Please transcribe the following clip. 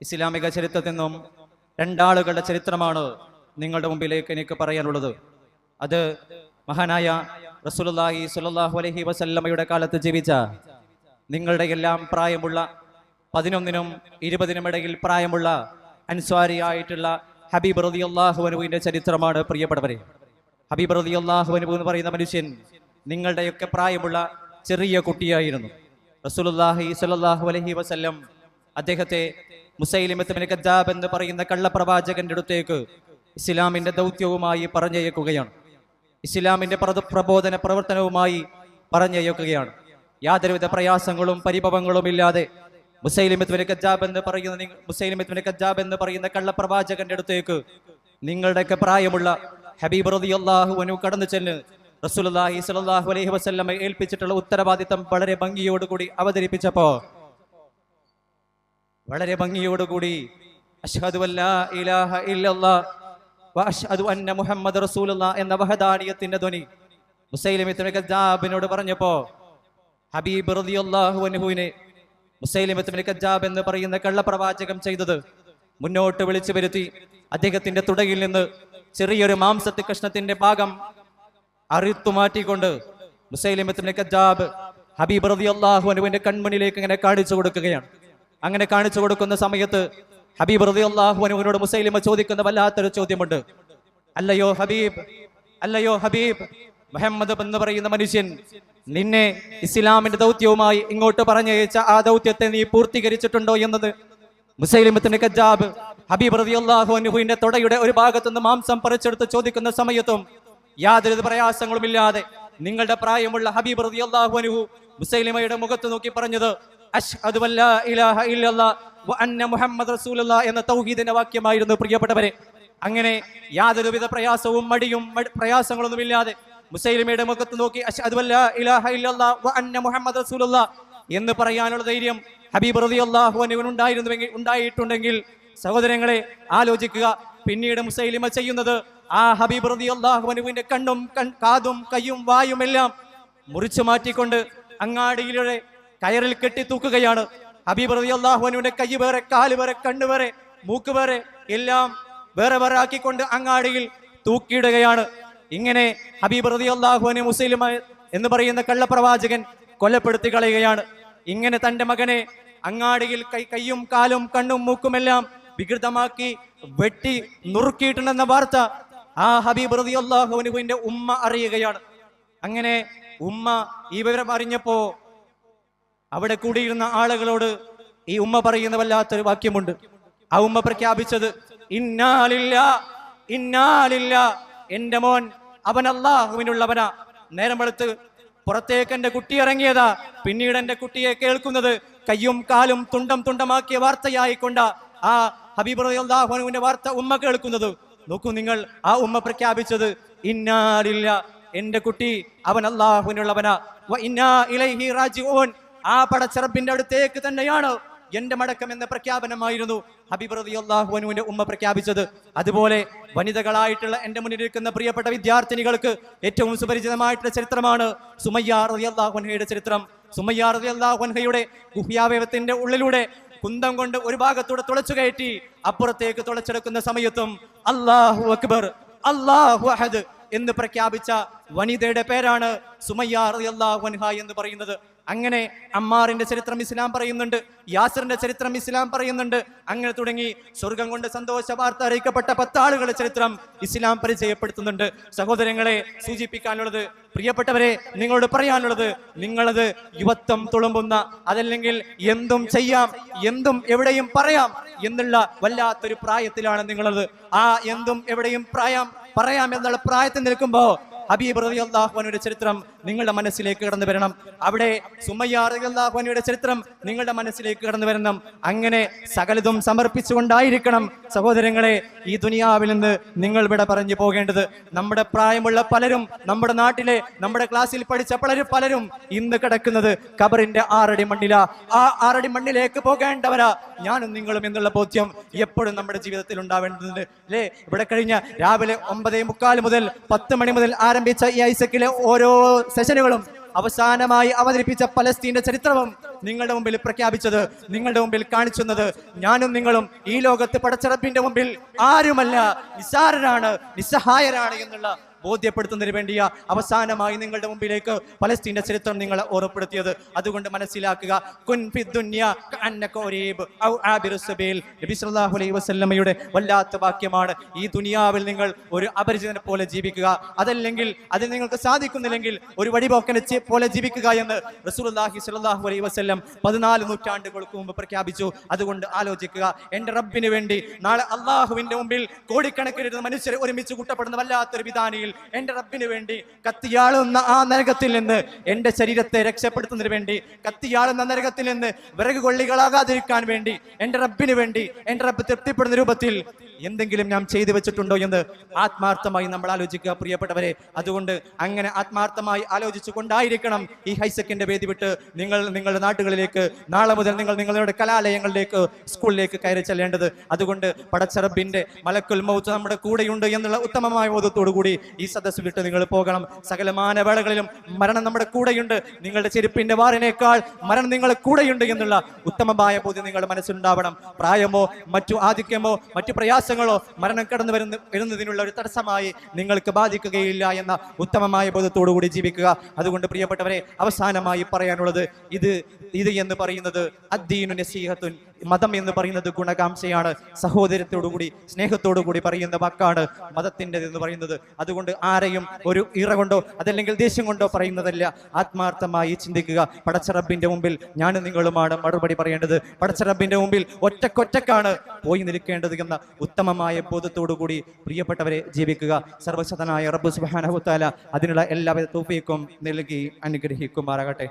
ഇസ്ലാമിക ചരിത്രത്തിൽ നിന്നും രണ്ടാളുകളുടെ ചരിത്രമാണ് നിങ്ങളുടെ മുമ്പിലേക്ക് എനിക്ക് പറയാനുള്ളത്. അത് മഹാനായ റസൂലുള്ളാഹി സുലല്ലാഹു അലഹി വസല്ലമ്മയുടെ കാലത്ത് ജീവിച്ച നിങ്ങളുടെ എല്ലാം പ്രായമുള്ള പതിനൊന്നിനും ഇരുപതിനും ഇടയിൽ പ്രായമുള്ള അൻസ്വാരിയായിട്ടുള്ള ഹബീബ് റതി അള്ളാഹു അൻഹുവിന്റെ ചരിത്രമാണ് പ്രിയപ്പെട്ടവരെ. ഹബീബ് റതി അള്ളാഹു അൻഹു എന്ന് പറയുന്ന മനുഷ്യൻ നിങ്ങളുടെയൊക്കെ പ്രായമുള്ള ചെറിയ കുട്ടിയായിരുന്നു. റസൂലുള്ളാഹി സുലല്ലാഹു അലഹി വസല്ലം അദ്ദേഹത്തെ മുസൈലിമത്തുമിന് കജാബ് എന്ന് പറയുന്ന കള്ളപ്രവാചകന്റെ അടുത്തേക്ക് ഇസ്ലാമിന്റെ ദൗത്യവുമായി പറഞ്ഞയക്കുകയാണ്. ഇസ്ലാമിന്റെ പ്രബോധന പ്രവർത്തനവുമായി പറഞ്ഞയക്കുകയാണ്. യാതൊരുവിധ പ്രയാസങ്ങളും പരിഭവങ്ങളും ഇല്ലാതെ മുസൈലിമത്തുവിന് കജാബ് എന്ന് പറയുന്ന മുസൈലിമത്തുവിന് കജാബ് എന്ന് പറയുന്ന കള്ളപ്രവാചകന്റെ അടുത്തേക്ക് നിങ്ങളുടെയൊക്കെ പ്രായമുള്ള ഹബീബ് റളിയല്ലാഹു അൻഹു കടന്നു ചെന്ന് റസൂലുള്ളാഹി സ്വല്ലല്ലാഹു അലൈഹി വസല്ലം ഏൽപ്പിച്ചിട്ടുള്ള ഉത്തരവാദിത്തം വളരെ ഭംഗിയോടുകൂടി അവതരിപ്പിച്ചപ്പോ വളരെ ഭംഗിയോടുകൂടി അഷ്ഹദു അഷ്ഹദു മുഹമ്മദ് റസൂലുള്ള എന്ന വഹദാനിയത്തിന്റെ ധ്വനി. മുസൈലിമത്തുൽ കദ്ദാബിനോട് പറഞ്ഞപ്പോ ഹബീബ് റളിയല്ലാഹു അൻഹുവിനെ മുസൈലിമത്തുൽ കദ്ദാബ് എന്ന് പറയുന്ന കള്ളപ്രവാചകം ചെയ്തത് മുന്നോട്ട് വിളിച്ചു വരുത്തി. അദ്ദേഹത്തിന്റെ തുടയിൽ നിന്ന് ചെറിയൊരു മാംസത്തി കഷ്ണത്തിന്റെ ഭാഗം അറുത്തു മാറ്റിക്കൊണ്ട് മുസൈലിമത്തുൽ കദ്ദാബ് ഹബീബ് റളിയല്ലാഹു അൻഹുവിന്റെ ഇങ്ങനെ കാണിച്ചു കൊടുക്കുകയാണ്. അങ്ങനെ കാണിച്ചു കൊടുക്കുന്ന സമയത്ത് ഹബീബ് റതി അള്ളാഹുവിനോട് മുസൈലിമ ചോദിക്കുന്ന വല്ലാത്തൊരു ചോദ്യമുണ്ട്. അല്ലയോ ഹബീബ് അല്ലയോ ഹബീബ് മുഹമ്മദ് എന്ന് പറയുന്ന മനുഷ്യൻ നിന്നെ ഇസ്ലാമിന്റെ ദൗത്യവുമായി ഇങ്ങോട്ട് പറഞ്ഞയച്ച ആ ദൗത്യത്തെ നീ പൂർത്തീകരിച്ചിട്ടുണ്ടോ എന്നത്? മുസൈലിമത്തിന്റെ കജാബ് ഹബീബ് റളിയല്ലാഹു അൻഹുവിന്റെ തൊടയുടെ ഒരു ഭാഗത്തുനിന്ന് മാംസം പറിച്ചെടുത്ത് ചോദിക്കുന്ന സമയത്തും യാതൊരു പ്രയാസങ്ങളുമില്ലാതെ നിങ്ങളുടെ പ്രായമുള്ള ഹബീബ് റളിയല്ലാഹു അൻഹു മുസൈലിമയുടെ മുഖത്ത് നോക്കി പറഞ്ഞത് മുഹമ്മദ് റസൂലുള്ള എന്ന തൗഹീദിന്റെ വാക്യമായിരുന്നു പ്രിയപ്പെട്ടവരെ. അങ്ങനെ യാതൊരുവിധ പ്രയാസവും മടിയും പ്രയാസങ്ങളൊന്നും ഇല്ലാതെ മുസൈലിമയുടെ മുഖത്ത് നോക്കി മുഹമ്മദ് റസൂലുള്ള എന്ന് പറയാനുള്ള ധൈര്യം ഹബീബ് അൻഹുവിന് ഉണ്ടായിരുന്നുവെങ്കിൽ ഉണ്ടായിട്ടുണ്ടെങ്കിൽ സഹോദരങ്ങളെ ആലോചിക്കുക. പിന്നീട് മുസൈലിമ ചെയ്യുന്നത് ആ ഹബീബ് അൻഹുവിന്റെ കണ്ണും കാതും കയ്യും വായും എല്ലാം മുറിച്ചു മാറ്റിക്കൊണ്ട് അങ്ങാടിയിലൂടെ കയറിൽ കെട്ടി തൂക്കുകയാണ്. ഹബീബ് റളിയല്ലാഹു അൻഹുവിന്റെ കൈ വേറെ കാൽ വരെ കണ്ണു വരെ മൂക്ക് വരെ എല്ലാം വേറെ വേറെ ആക്കിക്കൊണ്ട് അങ്ങാടിയിൽ തൂക്കിയിടുകയാണ്. ഇങ്ങനെ ഹബീബ് റതി അള്ളാഹുവിനെ മുസ്ലിം എന്ന് പറയുന്ന കള്ളപ്രവാചകൻ കൊലപ്പെടുത്തി കളയുകയാണ്. ഇങ്ങനെ തന്റെ മകനെ അങ്ങാടിയിൽ കൈ കയ്യും കാലും കണ്ണും മൂക്കുമെല്ലാം വികൃതമാക്കി വെട്ടി നുറുക്കിയിട്ടുണ്ടെന്ന വാർത്ത ആ ഹബീബ് റതി അള്ളാഹുവിന്റെ ഉമ്മ അറിയുകയാണ്. അങ്ങനെ ഉമ്മ ഈ വിവരം അറിഞ്ഞപ്പോ അവിടെ കൂടിയിരുന്ന ആളുകളോട് ഈ ഉമ്മ പറയുന്ന വല്ലാത്തൊരു വാക്യമുണ്ട്. ആ ഉമ്മ പ്രഖ്യാപിച്ചത് ഇന്നാലില്ല ഇന്നാലില്ല എന്റെ മോൻ അവൻ അള്ളാഹുവിനുള്ളവനാ നേരം വെളുത്ത് പുറത്തേക്ക് എന്റെ കുട്ടി ഇറങ്ങിയതാ. പിന്നീട് എന്റെ കുട്ടിയെ കേൾക്കുന്നത് കയ്യും കാലും തുണ്ടം തുണ്ടമാക്കിയ വാർത്തയായിക്കൊണ്ട ആ ഹബീബ് അള്ളാഹുവിന്റെ വാർത്ത ഉമ്മ കേൾക്കുന്നത്. നോക്കൂ നിങ്ങൾ ആ ഉമ്മ പ്രഖ്യാപിച്ചത് ഇന്നാലില്ല എന്റെ കുട്ടി അവൻ അള്ളാഹുവിനുള്ളവനാ ഇന്നാ ഇലൈഹി റാജിഊൻ. ആ പടച്ചറബിന്റെ അടുത്തേക്ക് തന്നെയാണ് എന്റെ മടക്കം എന്ന പ്രഖ്യാപനമായിരുന്നു. ഹബീബ് അൻഹുവിന്റെ ഉമ്മ പ്രഖ്യാപിച്ചത്. അതുപോലെ വനിതകളായിട്ടുള്ള എന്റെ മുന്നിൽ ഇരിക്കുന്ന പ്രിയപ്പെട്ട വിദ്യാർത്ഥിനികൾക്ക് ഏറ്റവും സുപരിചിതമായിട്ടുള്ള ചരിത്രമാണ് സുമയ്യ റതി അൻഹയുടെ ചരിത്രം. സുമയ്യ റതി അൻഹയുടെ ഗുഹ്യാവയവത്തിന്റെ ഉള്ളിലൂടെ കുന്തം കൊണ്ട് ഒരു ഭാഗത്തൂടെ തുളച്ചു കയറ്റി അപ്പുറത്തേക്ക് തുളച്ചെടുക്കുന്ന സമയത്തും അള്ളാഹു അക്ബർ അള്ളാഹു അഹദ് എന്ന് പ്രഖ്യാപിച്ച വനിതയുടെ പേരാണ് സുമയ്യ അൻഹ എന്ന് പറയുന്നത്. അങ്ങനെ അമ്മാറിന്റെ ചരിത്രം ഇസ്ലാം പറയുന്നുണ്ട് യാസറിന്റെ ചരിത്രം ഇസ്ലാം പറയുന്നുണ്ട്. അങ്ങനെ തുടങ്ങി സ്വർഗം കൊണ്ട് സന്തോഷ വാർത്ത അറിയിക്കപ്പെട്ട പത്താളുകളുടെ ചരിത്രം ഇസ്ലാം പരിചയപ്പെടുത്തുന്നുണ്ട്. സഹോദരങ്ങളെ സൂചിപ്പിക്കാനുള്ളത് പ്രിയപ്പെട്ടവരെ നിങ്ങളോട് പറയാനുള്ളത് നിങ്ങളത് യുവത്വം തുളുമ്പുന്ന അതല്ലെങ്കിൽ എന്തും ചെയ്യാം എന്തും എവിടെയും പറയാം എന്നുള്ള വല്ലാത്തൊരു പ്രായത്തിലാണ് നിങ്ങളത്. ആ എന്തും എവിടെയും പ്രായം പറയാം എന്നുള്ള പ്രായത്തിൽ നിൽക്കുമ്പോ ഹബീബ് റളിയല്ലാഹുവിന്റെ ചരിത്രം നിങ്ങളുടെ മനസ്സിലേക്ക് കടന്നു വരണം. അവിടെ സുമയ്യ റളിയല്ലാഹുവിന്റെ ചരിത്രം നിങ്ങളുടെ മനസ്സിലേക്ക് കടന്നു വരണം. അങ്ങനെ സകലതും സമർപ്പിച്ചുകൊണ്ടായിരിക്കണം. സഹോദരങ്ങളെ ഈ ദുനിയാവിൽ നിന്ന് നിങ്ങൾ ഇവിടെ പറഞ്ഞു പോകേണ്ടത്. നമ്മുടെ പ്രായമുള്ള പലരും നമ്മുടെ നാട്ടിലെ നമ്മുടെ ക്ലാസ്സിൽ പഠിച്ച പലരും പലരും ഇന്ന് കിടക്കുന്നത് കബറിന്റെ ആറടി മണ്ണില. ആ ആറടി മണ്ണിലേക്ക് പോകേണ്ടവരാ. ഞാനും നിങ്ങളും എന്നുള്ള ബോധ്യം എപ്പോഴും നമ്മുടെ ജീവിതത്തിൽ ഉണ്ടാവേണ്ടതുണ്ട്. അല്ലേ? ഇവിടെ കഴിഞ്ഞ രാവിലെ ഒമ്പതേ മുക്കാൽ മുതൽ പത്ത് മണി മുതൽ ആരംഭിച്ച ഈ ഐസക്കിലെ ഓരോ സെഷനുകളും അവസാനമായി അവതരിപ്പിച്ച പലസ്തീന്റെ ചരിത്രവും നിങ്ങളുടെ മുമ്പിൽ പ്രഖ്യാപിച്ചത് നിങ്ങളുടെ മുമ്പിൽ കാണിച്ചത് ഞാനും നിങ്ങളും ഈ ലോകത്ത് പടച്ചറപ്പിന്റെ മുമ്പിൽ ആരുമല്ല നിസ്സാരരാണ് നിസ്സഹായരാണ് എന്നുള്ള ബോധ്യപ്പെടുത്തുന്നതിന് വേണ്ടിയ അവസാനമായി നിങ്ങളുടെ മുമ്പിലേക്ക് പലസ്തീന്റെ ചരിത്രം നിങ്ങൾ ഓർമ്മപ്പെടുത്തിയത്. അതുകൊണ്ട് മനസ്സിലാക്കുക വസല്ലമയുടെ വല്ലാത്ത വാക്യമാണ് ഈ ദുനിയാവിൽ നിങ്ങൾ ഒരു അപരിചിതനെ പോലെ ജീവിക്കുക. അതല്ലെങ്കിൽ അത് നിങ്ങൾക്ക് സാധിക്കുന്നില്ലെങ്കിൽ ഒരു വഴിപോക്കനെ പോലെ ജീവിക്കുക എന്ന് റസൂലുള്ളാഹി സലാഹു അലൈഹി വസ്ല്ലം പതിനാല് നൂറ്റാണ്ടുകൾക്ക് മുമ്പ് പ്രഖ്യാപിച്ചു. അതുകൊണ്ട് ആലോചിക്കുക എന്റെ റബ്ബിന് വേണ്ടി നാളെ അള്ളാഹുവിന്റെ മുമ്പിൽ കോടിക്കണക്കിന് മനുഷ്യർ ഒരുമിച്ച് കൂട്ടപ്പെടുന്ന വല്ലാത്തൊരു വിധാനിയിൽ എന്റെ റബ്ബിന് വേണ്ടി കത്തിയാളുന്ന ആ നരകത്തിൽ നിന്ന് എന്റെ ശരീരത്തെ രക്ഷപ്പെടുത്തുന്നതിന് വേണ്ടി കത്തിയാളുന്ന നരകത്തിൽ നിന്ന് വിറക് കൊള്ളികളാകാതിരിക്കാൻ വേണ്ടി എന്റെ റബ്ബിന് വേണ്ടി എന്റെ റബ്ബ് തൃപ്തിപ്പെടുന്ന രൂപത്തിൽ എന്തെങ്കിലും ഞാൻ ചെയ്തു വെച്ചിട്ടുണ്ടോ എന്ന് ആത്മാർത്ഥമായി നമ്മൾ ആലോചിക്കുക പ്രിയപ്പെട്ടവരെ. അതുകൊണ്ട് അങ്ങനെ ആത്മാർത്ഥമായി ആലോചിച്ചു കൊണ്ടായിരിക്കണം ഈ ഹൈസെക്കിന്റെ വേദി വിട്ട് നിങ്ങൾ നിങ്ങളുടെ നാടുകളിലേക്ക് നാളെ മുതൽ നിങ്ങൾ നിങ്ങളുടെ കലാലയങ്ങളിലേക്ക് സ്കൂളിലേക്ക് കയറി ചെല്ലേണ്ടത്. അതുകൊണ്ട് പടച്ചറബിന്റെ മലക്കുൽ മൗത്ത് നമ്മുടെ കൂടെയുണ്ട് എന്നുള്ള ഉത്തമമായ ബോധത്തോടു കൂടി ഈ സദസ്സ് വിട്ട് നിങ്ങൾ പോകണം. സകലമാന വേളകളിലും മരണം നമ്മുടെ കൂടെയുണ്ട്. നിങ്ങളുടെ ചെരുപ്പിന്റെ വാറിനേക്കാൾ മരണം നിങ്ങളുടെ കൂടെയുണ്ട് എന്നുള്ള ഉത്തമമായ ബോധ്യം നിങ്ങളുടെ മനസ്സിലുണ്ടാവണം. പ്രായമോ മറ്റു ആധിക്യമോ മറ്റു പ്രയാസങ്ങളോ മരണം കടന്നു വരുന്ന വരുന്നതിനുള്ള ഒരു തടസ്സമായി നിങ്ങൾക്ക് ബാധിക്കുകയില്ല എന്ന ഉത്തമമായ ബോധത്തോടു കൂടി ജീവിക്കുക. അതുകൊണ്ട് പ്രിയപ്പെട്ടവരെ അവസാനമായി പറയാനുള്ളത് ഇത് ഇത് എന്ന് പറയുന്നത് അദ്ദീനു നസീഹത്തുൻ മതം എന്ന് പറയുന്നത് ഗുണകാംക്ഷയാണ്. സഹോദരത്തോടുകൂടി സ്നേഹത്തോടുകൂടി പറയുന്ന വാക്കാണ് മതത്തിന്റെ എന്ന് പറയുന്നത്. അതുകൊണ്ട് ആരെയും ഒരു ഇറ കൊണ്ടോ അതല്ലെങ്കിൽ ദേഷ്യം കൊണ്ടോ പറയുന്നതല്ല. ആത്മാർത്ഥമായി ചിന്തിക്കുക. പടച്ചറബിന്റെ മുമ്പിൽ ഞാനും നിങ്ങളുമാണ് മറുപടി പറയേണ്ടത്. പടച്ചറബിന്റെ മുമ്പിൽ ഒറ്റക്കൊറ്റക്കാണ് പോയി നിൽക്കേണ്ടത് എന്ന ഉത്തമമായ ബോധത്തോടുകൂടി പ്രിയപ്പെട്ടവരെ ജീവിക്കുക. സർവശതനായ റബ്ബ് സുബാനഹുത്താല അതിനുള്ള എല്ലാവിധ തൗഫീഖും നൽകി അനുഗ്രഹിക്കുമാറാകട്ടെ.